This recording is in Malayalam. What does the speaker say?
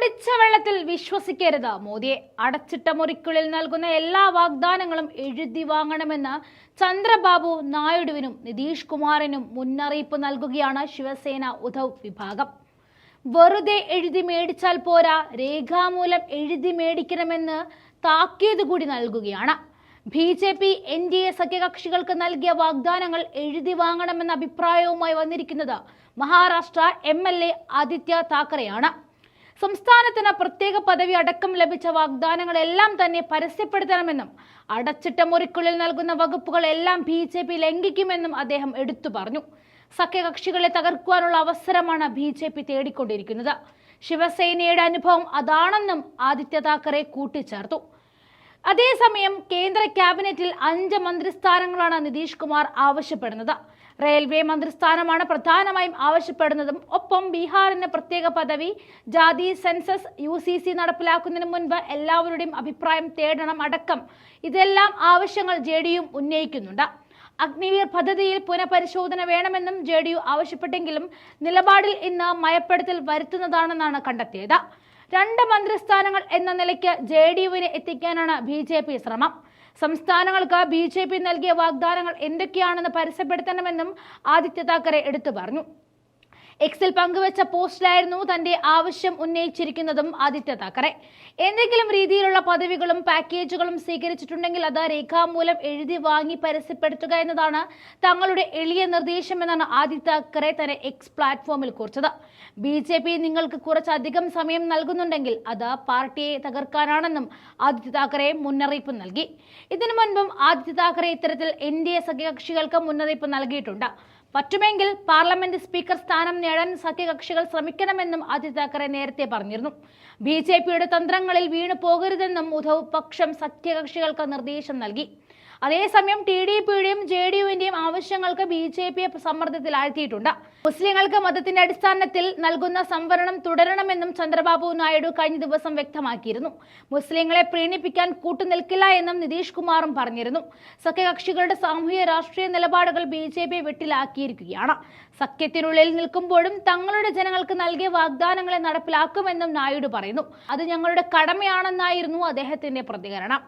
കുടിച്ച വെള്ളത്തിൽ വിശ്വസിക്കരുത്. മോദിയെ അടച്ചിട്ട മുറിക്കുള്ളിൽ നൽകുന്ന എല്ലാ വാഗ്ദാനങ്ങളും എഴുതി വാങ്ങണമെന്ന് ചന്ദ്രബാബു നായിഡുവിനും നിതീഷ് കുമാറിനും മുന്നറിയിപ്പ് നൽകുകയാണ് ശിവസേന ഉദ്ധവ് വിഭാഗം. വെറുതെ എഴുതി മേടിച്ചാൽ പോരാ രേഖാമൂലം എഴുതി മേടിക്കണമെന്ന് താക്കീത് കൂടി നൽകുകയാണ്. B J P N D A സഖ്യകക്ഷികൾക്ക് നൽകിയ വാഗ്ദാനങ്ങൾ എഴുതി വാങ്ങണമെന്ന അഭിപ്രായവുമായി വന്നിരിക്കുന്നത് Maharashtra M L A Aditya താക്കറെയാണ്. സംസ്ഥാനത്തിന് പ്രത്യേക പദവി അടക്കം ലഭിച്ച വാഗ്ദാനങ്ങളെല്ലാം തന്നെ പരസ്യപ്പെടുത്തണമെന്നും അടച്ചിട്ട മുറിക്കുള്ളിൽ നൽകുന്ന വകുപ്പുകൾ എല്ലാം ബി ജെ പി ലംഘിക്കുമെന്നും അദ്ദേഹം എടുത്തു പറഞ്ഞു. സഖ്യകക്ഷികളെ തകർക്കുവാനുള്ള അവസരമാണ് ബി ജെ പി തേടിക്കൊണ്ടിരിക്കുന്നത്. ശിവസേനയുടെ അനുഭവം അതാണെന്നും ആദിത്യ താക്കറെ കൂട്ടിച്ചേർത്തു. അതേസമയം കേന്ദ്ര ക്യാബിനറ്റിൽ അഞ്ച് മന്ത്രിസ്ഥാനങ്ങളാണ് നിതീഷ് കുമാർ ആവശ്യപ്പെടുന്നത്. റെയിൽവേ മന്ത്രിസ്ഥാനമാണ് പ്രധാനമായും ആവശ്യപ്പെടുന്നതും. ഒപ്പം ബീഹാറിന് പ്രത്യേക പദവി ജാതി സെൻസസ് യു സി സി നടപ്പിലാക്കുന്നതിന് മുൻപ് എല്ലാവരുടെയും അഭിപ്രായം തേടണം അടക്കം ഇതെല്ലാം ആവശ്യങ്ങൾ ജെ ഡി യു ഉന്നയിക്കുന്നുണ്ട്. അഗ്നിവീർ പദ്ധതിയിൽ പുനഃപരിശോധന വേണമെന്നും ജെ ഡി യു ആവശ്യപ്പെട്ടെങ്കിലും നിലപാടിൽ ഇന്ന് മയപ്പെടുത്തൽ വരുത്തുന്നതാണെന്നാണ് കണ്ടെത്തിയത്. രണ്ട് മന്ത്രിസ്ഥാനങ്ങൾ എന്ന നിലയ്ക്ക് ജെ ഡി യുവിനെ എത്തിക്കാനാണ് ബി ജെ പി ശ്രമം. സംസ്ഥാനങ്ങൾക്ക് ബി ജെ പി നൽകിയ വാഗ്ദാനങ്ങൾ എന്തൊക്കെയാണെന്ന് പരസ്യപ്പെടുത്തണമെന്നും ആദിത്യ താക്കറെ എടുത്തു പറഞ്ഞു. എക്സിൽ പങ്കുവച്ച പോസ്റ്റിലായിരുന്നു തന്റെ ആവശ്യം ഉന്നയിച്ചിരിക്കുന്നതും ആദിത്യ താക്കറെ. എന്തെങ്കിലും രീതിയിലുള്ള പദവികളും പാക്കേജുകളും സ്വീകരിച്ചിട്ടുണ്ടെങ്കിൽ അത് രേഖാമൂലം എഴുതി വാങ്ങി പരസ്യപ്പെടുത്തുക എന്നതാണ് തങ്ങളുടെ എളിയ നിർദ്ദേശമെന്നാണ് ആദിത്യ താക്കറെ തന്നെ എക്സ് പ്ലാറ്റ്ഫോമിൽ കുറിച്ചത്. ബി ജെ പി നിങ്ങൾക്ക് കുറച്ചധികം സമയം നൽകുന്നുണ്ടെങ്കിൽ അത് പാർട്ടിയെ തകർക്കാനാണെന്നും ആദിത്യ താക്കറെ മുന്നറിയിപ്പ് നൽകി. ഇതിനു മുൻപും ആദിത്യ താക്കറെ ഇത്തരത്തിൽ എൻ ഡി എ സഖ്യകക്ഷികൾക്ക് മുന്നറിയിപ്പ് നൽകിയിട്ടുണ്ട്. പറ്റുമെങ്കിൽ പാർലമെന്റ് സ്പീക്കർ സ്ഥാനം നേടാൻ സഖ്യകക്ഷികൾ ശ്രമിക്കണമെന്നും ആദിത്യ താക്കറെ നേരത്തെ പറഞ്ഞിരുന്നു. ബി ജെ പിയുടെ തന്ത്രങ്ങളിൽ വീണു പോകരുതെന്നും ഉദ്ധവ് പക്ഷം സഖ്യകക്ഷികൾക്ക് നിർദ്ദേശം നൽകി. അതേസമയം ടി ഡി പിയുടെയും ജെ ഡി യുവിന്റെയും ആവശ്യങ്ങൾക്ക് ബി ജെ പിയെ സമ്മർദ്ദത്തിലാഴ്ത്തിയിട്ടുണ്ട്. മുസ്ലിങ്ങൾക്ക് മതത്തിന്റെ അടിസ്ഥാനത്തിൽ നൽകുന്ന സംവരണം തുടരണമെന്നും ചന്ദ്രബാബു നായിഡു കഴിഞ്ഞ ദിവസം വ്യക്തമാക്കിയിരുന്നു. മുസ്ലിങ്ങളെ പ്രീണിപ്പിക്കാൻ കൂട്ടുനിൽക്കില്ല എന്നും നിതീഷ് കുമാറും പറഞ്ഞിരുന്നു. സഖ്യകക്ഷികളുടെ സാമൂഹ്യ രാഷ്ട്രീയ നിലപാടുകൾ ബി ജെ പി വെട്ടിലാക്കിയിരിക്കുകയാണ്. സഖ്യത്തിനുള്ളിൽ നിൽക്കുമ്പോഴും തങ്ങളുടെ ജനങ്ങൾക്ക് നൽകിയ വാഗ്ദാനങ്ങളെ നടപ്പിലാക്കുമെന്നും നായിഡു പറയുന്നു. അത് ഞങ്ങളുടെ കടമയാണെന്നായിരുന്നു അദ്ദേഹത്തിന്റെ പ്രതികരണം.